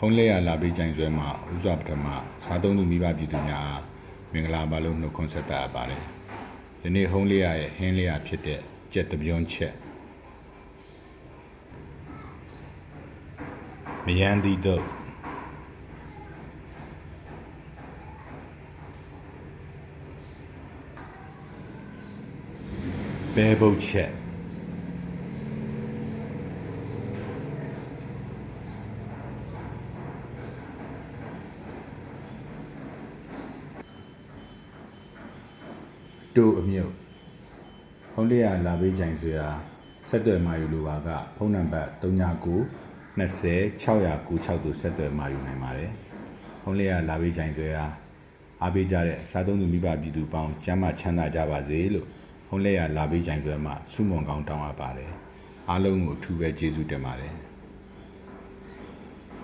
ဟုံးလက်ရလာပေးကြိုင်ဆွဲမှာဥစွာပထမစားသုံးသူမိဘပြည်သူများအားမင်္ဂလာပါလို့နှုတ်ခွန်းဆက်တာပါတယ်ဒီနေ့ဟုံးလက်ရရဲ့ဟင်းလက်ရဖြစ်တဲ့ကြက်တပြုံးချက်မယန်းသီးတော့ပဲပုတ်ချက် တို့အမြုပ်ဖုန်းလေးရလာပေးကြိုင်ဆိုရာဆက်သွယ်မာယူလိုပါကဖုန်းနံပါတ်39 20 696တို့ဆက်သွယ်မာယူနိုင်ပါတယ်ဖုန်းလေးရလာပေးကြိုင်ဆိုရာအားပေးကြတဲ့စားသုံးသူမိဘပြည်သူပေါင်းကျမ်းမာချမ်းသာကြပါစေလို့ဖုန်းလေးရလာပေးကြိုင်ဆိုမှာဆုမွန်ကောင်းတောင်းအပ်ပါတယ်အားလုံးကိုအထူးပဲကျေးဇူးတင်ပါတယ်